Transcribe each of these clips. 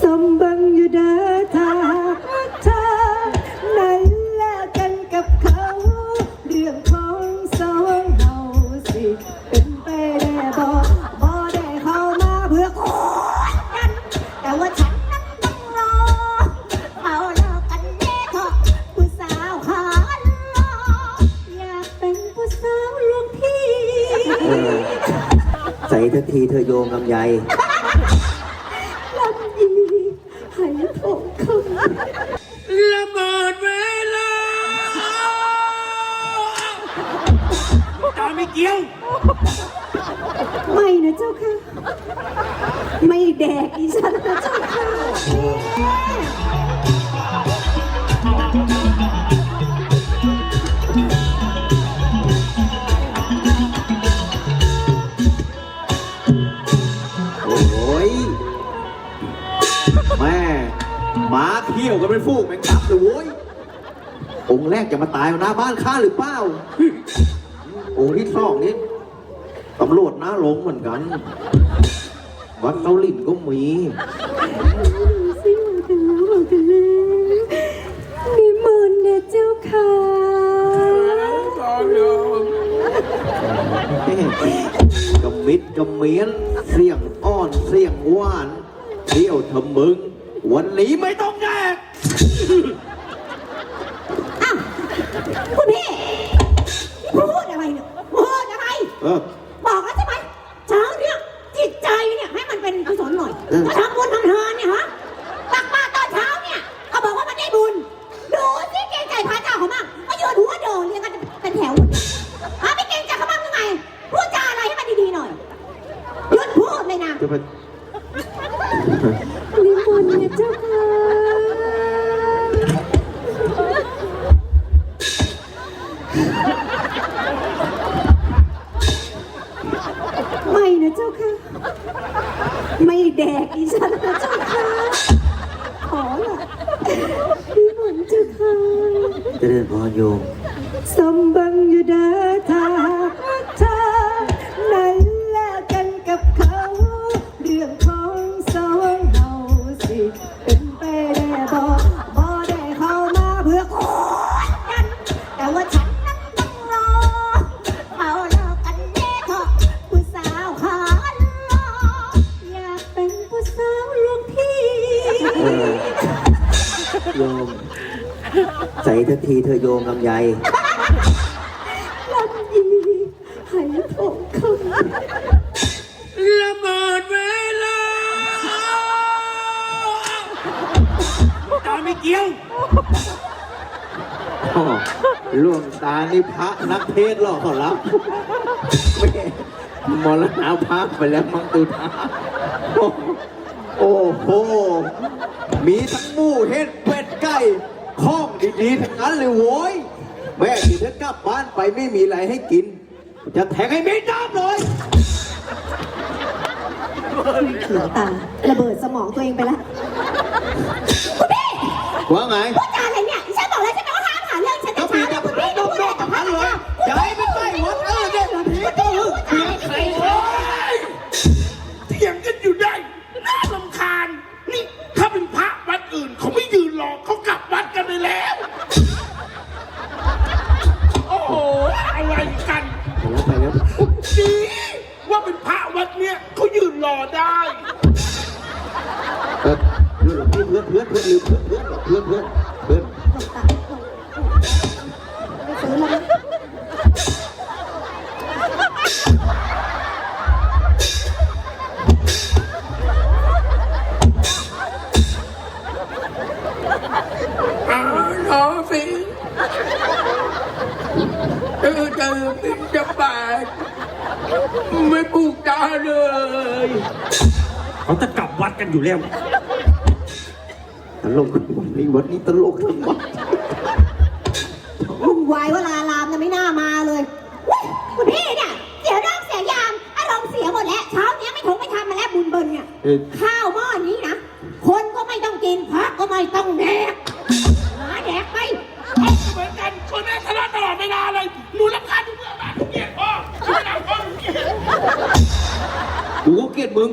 สมบังอยู่เด้อถ้าเธอนั้นแลกกันกับเขา เรื่องของสองเฮาสิ เป็นไปได้บ่บ่ได้เข้ามาเพื่อโคตรกัน แต่ว่าฉันนั้นต้องรอเขาเลิกกันแน่เถอะผู้สาวขาหลออยากเป็นผู้สาวหลวงพี่ เออใส่ทันทีเธอโยมลำไย ลำยีให้ผมคำ ระเบิดเวลาตาไม่เกี่ยว ไม่นะเจ้าค่ะ ไม่แดกดิฉันนะเจ้าค่ะโอ้ยแม่ หมาเขี้ยวกันเป็นฟูกแมงครับเลยโว้ยองค์แรกจะมาตายเอาหน้าบ้านข้าหรือเปล่าองค์ที่สองนี่ตำรวจหน้าลงเหมือนกัน วัดเตาหลินก็มีสิบอกกันแล้วบอกกันแล้วนิมนต์นะเจ้าค่ะกำมิดกำเมียน เสียงอ้อนเสียงหวานเที่ยวเถอะมึง วันนี้ไม่ต้องแยกอ้าวคุณพี่พูดอะไรเนี่ยพูดอะไร เออ บอกแล้วใช่ไหมเช้าเนี่ยจิตใจเนี่ยให้มันเป็นกุศลหน่อยเออถ้าทำบุญทำทานเนี่ยฮะตักบาตรตอนเช้าเนี่ยเขาบอกว่ามันได้บุญ ดูสิเกรงใจพระเจ้าเขาบ้างมาโยนหัวโดนเรียงกันเป็นแถวฮะไม่เกรงใจเขาบ้างยังไงพูดจาอะไรให้มันดีๆหน่อยหยุดพูดเลยนะ จะไป นิมนต์เนี่ยเจ้าค่ะไม่นะเจ้าค่ะ ไม่แดกดิฉันนะเจ้าค่ะ ขอละนิมนต์เจ้าค่ะ เจริญพรโยม สมบังอยู่เด้ ใส่ทันทีเธอโยมลำไยลำยีให้ผมคำระเบิดเวลาตาไม่เกี่ยวอ๋อหลวงตานี่พระนักเทศน์หรอขอรับแม่มรณาภาพไปแล้วมังตุทาโอ้โอ้โห มีทั้งหมูเห็ดเป็ดไก่ ข้องดีๆทั้งนั้นเลยโว้ย แม่ที่เธอกลับบ้านไปไม่มีอะไรให้กิน จะแทงให้เม็ดน้ำเลย เขียวตาระเบิดสมองตัวเองไปแล้วว่าไง พูดจาอะไรเนี่ย ได้ เพื่อนเพื่อนเพื่อนเพื่อนเพื่อนเพื่อนเพื่อนเพื่อนเพื่อนไม่ซื้อแล้วอ้าวรอสิเจอเจอปินจะบาดไม่พูดจา เลยเขาจะกลับวัดกันอยู่แล้วตลกวันนี้วันนี้ตลกทั้งวันวุ่นวายว่าลาลามเนี่ยไม่น่ามาเลยเว้ยคุณพี่เนี่ยเสียเรื่องเสียยาม อารมณ์เสียหมดแล้วเช้าเนี้ยไม่ถงไม่ทำมาแล้วบุญเบินเนี่ย เออ ข้าวหม้อนี้นะ คนก็ไม่ต้องกินพระก็ไม่ต้องแดก กูก็เกลียดมึง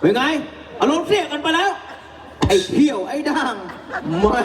เป็นไง อารมณ์เสียกันไปแล้ว ไอ้เขี้ยวไอ้ด่างแม่